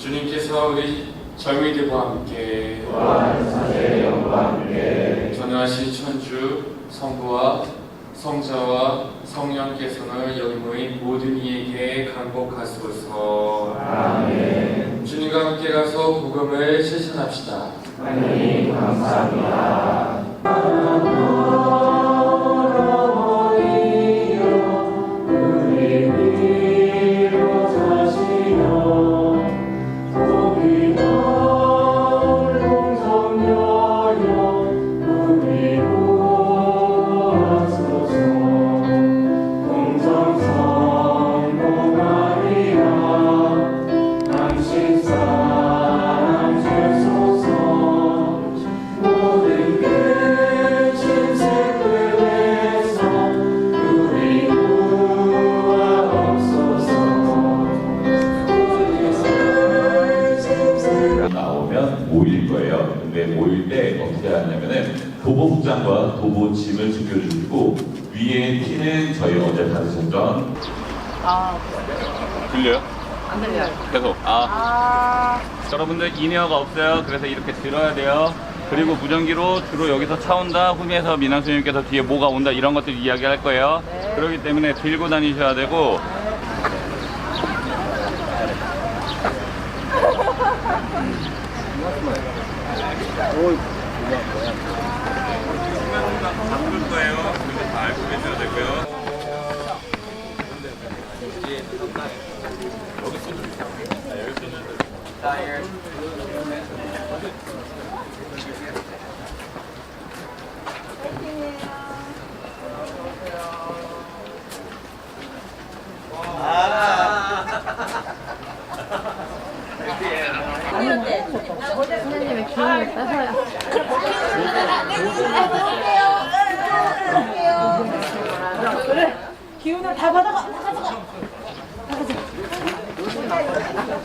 주님께서 우리 젊은이들과 함께. 전능하신 천주 성부와 성자와 성령께서는 여기 모인 모든 이에게 강복하소서. 아멘. 주님과 함께 가서 복음을 실천합시다. 하나님 감사합니다 도보복장과 도보짐을 챙겨주시고 위에 티는 저희 어제 받으셨던 아, 들려요? 안 들려요. 계속. 아, 아, 여러분들 인이어가 없어요. 그래서 이렇게 들어야 돼요. 그리고 무전기로 주로 여기서 차 온다, 후미에서 민환 스님께서 뒤에 뭐가 온다 이런 것들 이야기할 거예요. 네. 그렇기 때문에 들고 다니셔야 되고 바꿀 거예요. 근데 다 알고 계셔야 되고요 기운을 뺏어요. 그래 기운을 다 받아가 다 가져가 다 가져가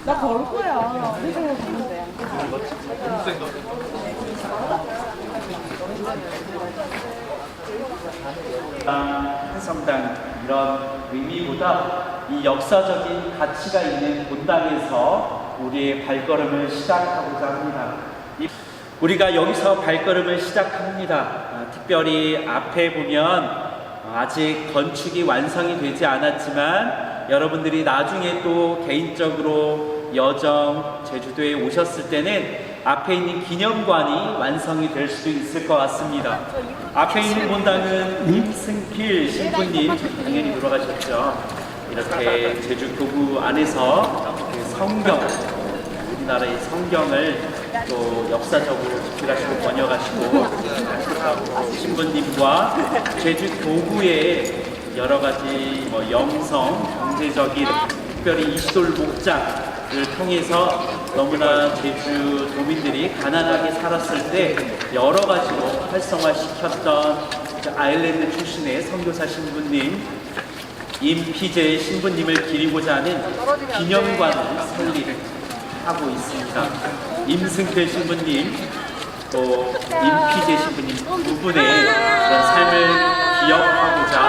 나 걸을 거야 회사에 한성당 이런 의미보다 이 역사적인 가치가 있는 본당에서 우리의 발걸음을 시작하고자 합니다. 이- 우리가 여기서 발걸음을 시작합니다. 아, 특별히 앞에 보면 아직 건축이 완성이 되지 않았지만 여러분들이 나중에 또 개인적으로 여정 제주도에 오셨을 때는 앞에 있는 기념관이 완성이 될 수도 있을 것 같습니다. 앞에 있는 본당은 임승필 신부님 당연히 돌아가셨죠. 이렇게 제주 교구 안에서 그 성경 우리나라의 성경을 또 역사적으로 집필하시고 번역하시고 신부님과 제주 교구의 여러 가지 뭐 영성, 경제적인 특별히 이시돌 목장을 통해서 너무나 제주 도민들이 가난하게 살았을 때 여러 가지로 활성화시켰던 그 아일랜드 출신의 선교사 신부님 임피제 신부님을 기리고자 하는 기념관을 설립을 하고 있습니다. 임승필 신부님 또 임피제 신부님 두 분의 그런 삶을 기억하고자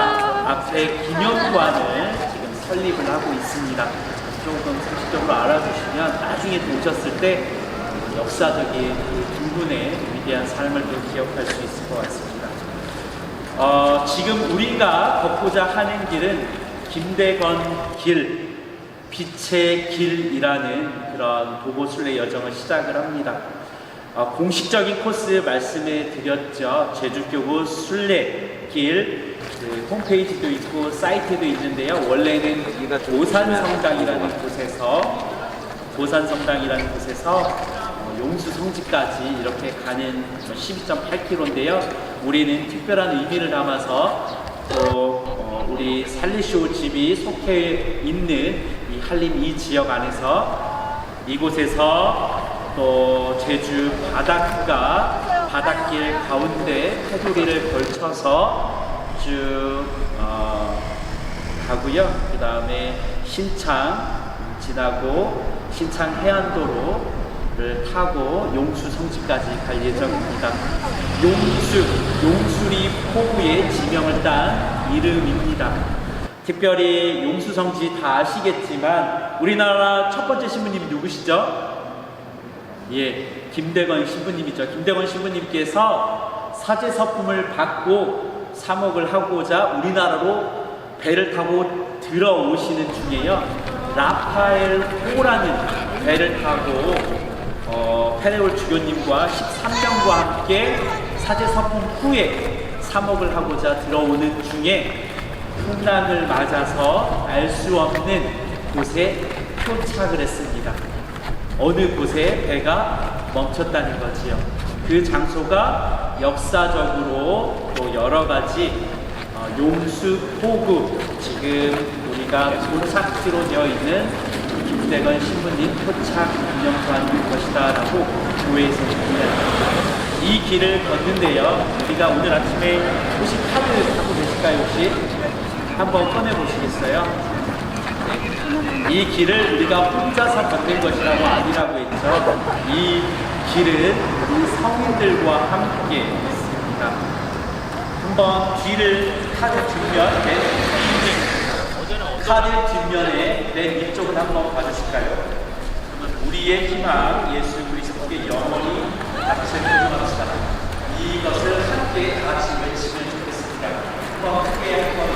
앞에 기념관을 지금 설립을 하고 있습니다. 조금 상식적으로 알아두시면 나중에 또 오셨을 때 역사적인 그 두 분의 위대한 삶을 또 기억할 수 있을 것 같습니다. 어, 지금 우리가 걷고자 하는 길은 김대건 길, 빛의 길이라는 그런 도보순례 여정을 시작을 합니다. 어, 공식적인 코스 말씀해 드렸죠. 제주교구 순례길 그 홈페이지도 있고 사이트도 있는데요. 원래는 도산성당이라는 곳에서 도산성당이라는 곳에서 어, 용수 성지까지 이렇게 가는 12.8km인데요. 우리는 특별한 의미를 담아서 또 어, 우리 살리쇼 집이 속해 있는 이 한림 이 지역 안에서 이곳에서 또 제주 바닷가 바닷길 가운데 테두리를 걸쳐서 쭉 어, 가고요. 그 다음에 신창 지나고 신창 해안도로를 타고 용수 성지까지 갈 예정입니다. 용수, 용수리 포구의 지명을 딴 이름입니다. 특별히 용수 성지 다 아시겠지만 우리나라 첫 번째 신부님이 누구시죠? 예, 김대건 신부님이죠. 김대건 신부님께서 사제 서품을 받고 사목을 하고자 우리나라로 배를 타고 들어오시는 중에요. 라파엘 호라는 배를 타고 어, 페레올 주교님과 13명과 함께 사제 서품 후에 사목을 하고자 들어오는 중에 풍랑을 맞아서 알 수 없는 곳에 표착을 했습니다. 어느 곳에 배가 멈췄다는 거지요. 그 장소가 역사적으로 또 여러 가지 어, 용수 포구 지금 우리가 도착지로 되어 있는 김대건 신부님 표착 기념관일 것이다 라고 교회에서 얘기합니다. 이 길을 걷는데요. 우리가 오늘 아침에 혹시 카드 갖고 계실까요 혹시? 한번 꺼내 보시겠어요? 이 길을 우리가 혼자서 걷는 것이라고 아니라고 했죠. 이 길은 우리 성인들과 함께 있습니다. 한번 뒤를 카드 뒷면, 맨 카드 뒷면에 맨 위쪽을 한번 봐주실까요? 우리의 희망 예수 그리스도께 영원히 같이 소중합시다. 이것을 함께 같이 외치면 좋겠습니다. 한번 크게 한번.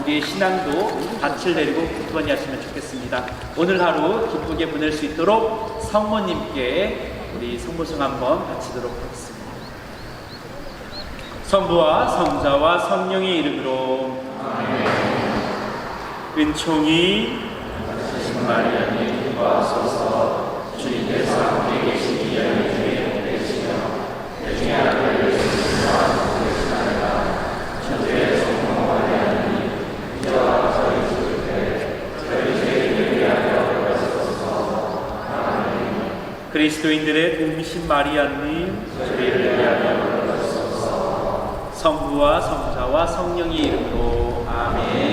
우리의 신앙도 밭을 내리고 굳건히 하시면 좋겠습니다. 오늘 하루 기쁘게 보낼 수 있도록 성모님께 우리 성모성 한번 바치도록 하겠습니다. 성부와 성자와 성령의 이름으로 은총이 마리아님과 하소서 주님께서 함께 계시니 여인 중에 계시며 대중의 아들을 그리스도인들의 도우미신 마리아님 성부와 성자와 성령의 이름으로 아멘.